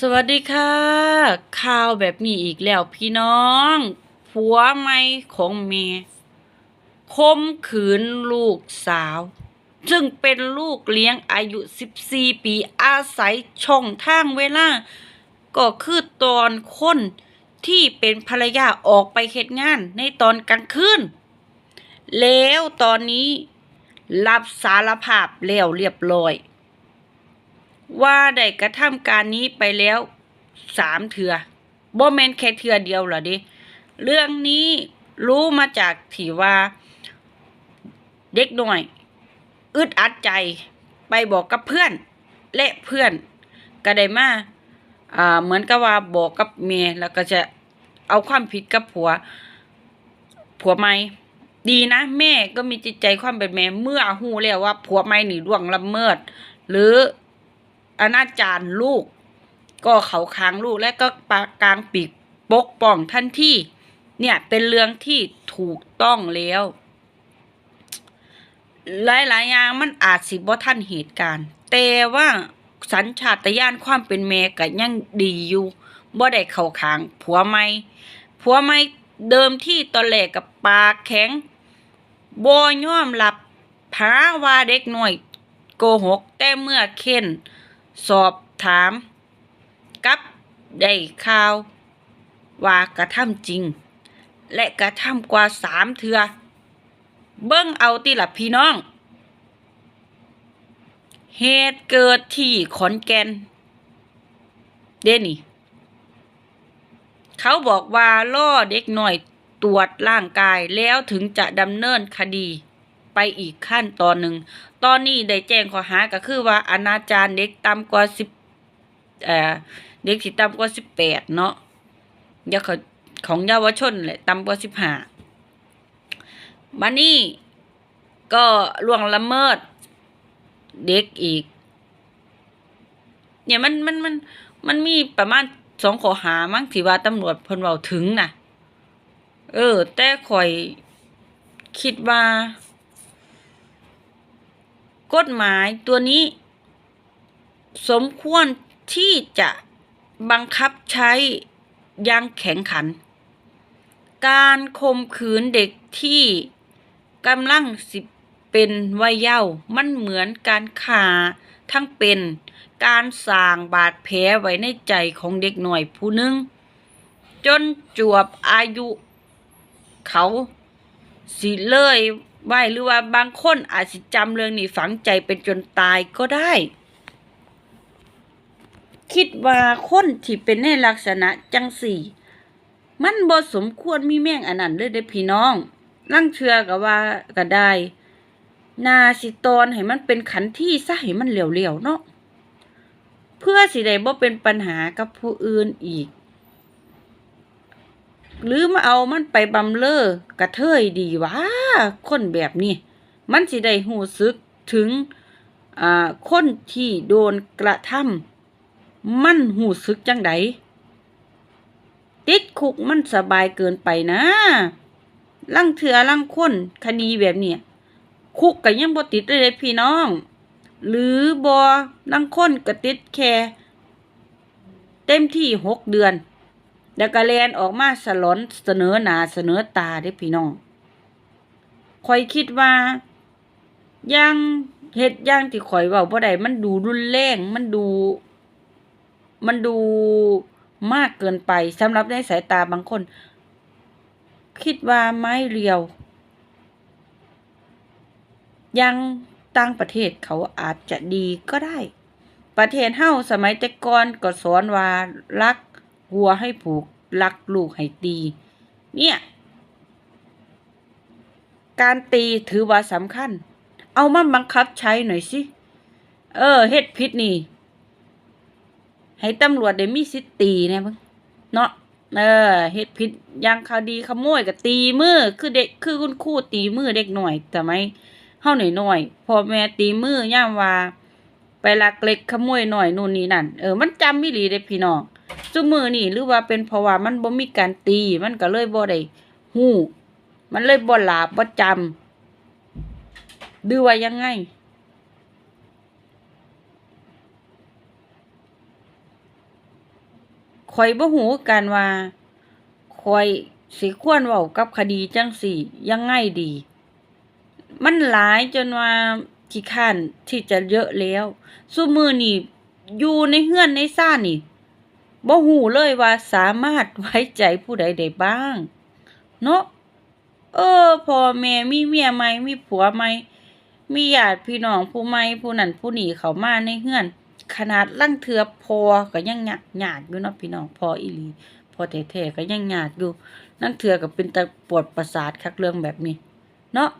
สวัสดีค่ะ ข่าวแบบนี้อีกแล้วพี่น้อง ผัวใหม่ของเมย์คมขืนลูกสาว ซึ่งเป็นลูกเลี้ยงอายุ 14 ปีอาศัยช่องทางเวลา ก็คือตอนคนที่เป็นภรรยาออกไปเหตุงานในตอนกลางคืนแล้วตอนนี้รับสารภาพแล้วเรียบร้อย ว่าได้กระทำการนี้ไปแล้วสามเถือบ่แมนแค่เถือเดียวเหรอดิเรื่องนี้รู้มาจากที่ว่าเด็กหน่อย อึดอัดใจไปบอกกับเพื่อน และเพื่อนก็ได้มาอ่าเหมือนกับว่าบอกกับเมียแล้วก็จะเอาความผิดกับผัว ผัวไม่ดีนะ แม่ก็มีจิตใจความเป็นแม่เมื่อหูแล้วว่าผัวไม่หนีล่วงละเมิด หรือ อนาจารลูก ก็เขาค้างลูกและก็ปากลางปีกปกป้องทันที่ เนี่ยเป็นเรื่องที่ถูกต้องแล้ว หลายๆอย่างมันอาจสิบ่ทันเหตุการณ์ แต่ว่าสัญชาตญาณความเป็นแม่ก็ยังดีอยู่บ่ได้เข้าข้างผัวใหม่ผัวใหม่เดิมที่ตอนแรกกับปากแข็งบ่ยอมรับหาว่าเด็กหน้อยโกหก แต่เมื่อเค้น สอบถาม กับได้ข่าว ว่ากระทำจริง และกระทำกว่าสามเทือ เบิ้งเอาติละพี่น้อง เหตุเกิดที่ขอนแก่น เดนี่ เขาบอกว่าล่อเด็กหน่อยตรวจร่างกายแล้วถึงจะดำเนินคดี ไปอีกขั้นตอนหนึ่ง ตอนนี้ได้แจ้งข้อหาก็คือว่าอนาจารเด็กต่ำกว่าสิบเอ่อเด็กที่ต่ำกว่าสิบแปดเนาะยาเขาของเยาวชนแหละต่ำกว่าสิบห้ามานี่ก็ล่วงละเมิด เด็กอีก เนี่ยมันมันมันมันมีประมาณสองข้อหามั้งที่ว่าตำรวจพนเว้าถึงน่ะ เออ แต่ข่อยคิดว่า กฎหมายตัวนี้ สมควรที่จะบังคับใช้อยังแข็งขัน การข่มขืนเด็กที่กำลังสิเป็นวัยเยาว์มันเหมือนการฆ่าทั้งเป็นการสร้างบาดแผลไว้ในใจของเด็กหน่อยผู้หนึงจนจวบอายุเขาสิเลย ไว้หรือว่าบางคนอาจสิจำเรื่องนี้ฝังใจเป็นจนตายก็ได้ คิดว่าคนที่เป็นในลักษณะจังสี่ มันบ่สมควรมีแม่งอันนั้นเลยเด้พี่น้องลั่งเชื่อก็ว่าก็ได้ นาสิตอนให้มันเป็นขันที่ซะให้มันเหลียวๆเนาะเพื่อสิได้บ่เป็นปัญหากับผู้อื่นอีก หรือมาเอามันไปบำเลอกระเทยดีวะคนแบบนี้ มันสิได้หูซึกถึงอ่าคนที่โดนกระทำมันหูซึกจังไดติดคุกมันสบายเกินไปนะ ลังเถือลังคนคดีแบบเนี้ยคุกก็ยังบ่ติดเลยพี่น้อง หรือบ่ลังคนก็ติดแค่ เต็มที่หกเดือน แล้วก็แลนออกมาสลอนเสนอหน้าเสนอตาเด้พี่น้องข่อยคิดว่ายังเฮ็ดย่างที่ข่อยเว้าบ่ได้มันดูรุนแรงมันดู มันดูมากเกินไปสำหรับในสายตาบางคน คิดว่าไม้เรียว ยังต่างประเทศเขาอาจจะดีก็ได้ ประเทศเฮาสมัยแต่ก่อนก็สอนว่ารัก วัวให้ผูกรักลูกให้ตี เนี่ย การตีถือว่าสำคัญ เอามาบังคับใช้หน่อยสิ เออเฮ็ดผิดนี่ ให้ตำรวจได้มีสิทธิตีน่เบิ่งเนาะเออเฮ็ดผิดอยังคดีขโมยก็ตีมือคือเด็กคือคุณครูตีมือเด็กหน่อยแต่ไม่เฮาหน่อยหน่อยพอแม่ตีมือย่ามว่า ไปลักเล็กขโมยหน่อยนู่นนี่นั่นเออมันจำมิหลีเด้พี่น้อง ซุมือนี่หรือว่าเป็นเพราะว่ามันบ่มีการตี มันก็เลยบ่ได้ฮู้มันเลยบ่หลาบบ่จำดือว่ายังไงข่อยบ่ฮู้กันว่าข่อยสิควรเว้ากับคดีจังสี่ยังไงดี มันหลายจนว่าขี้คร้านที่จะเยอะแล้วซุมือนี้อยู่ในเฮือนในซ่านนี่ บ่ฮู้เลยว่าสามารถไว้ใจผู้ใดได้บ้าง เนาะเออพ่อแม่มีเมียใหมมีผัวใหมมีญาติพี่น้องผู้ใหม่ผู้นั้นผู้นี้เขามาในเฮือน ขนาดลังเทือพอก็ยังหยากยากอยู่เนาะพี่น้องพออีหลีพอแท้ๆก็ยังหยากอยู่นั่นเทือก็เป็นตาปวดประสาทคักเรื่องแบบนี้ เนาะ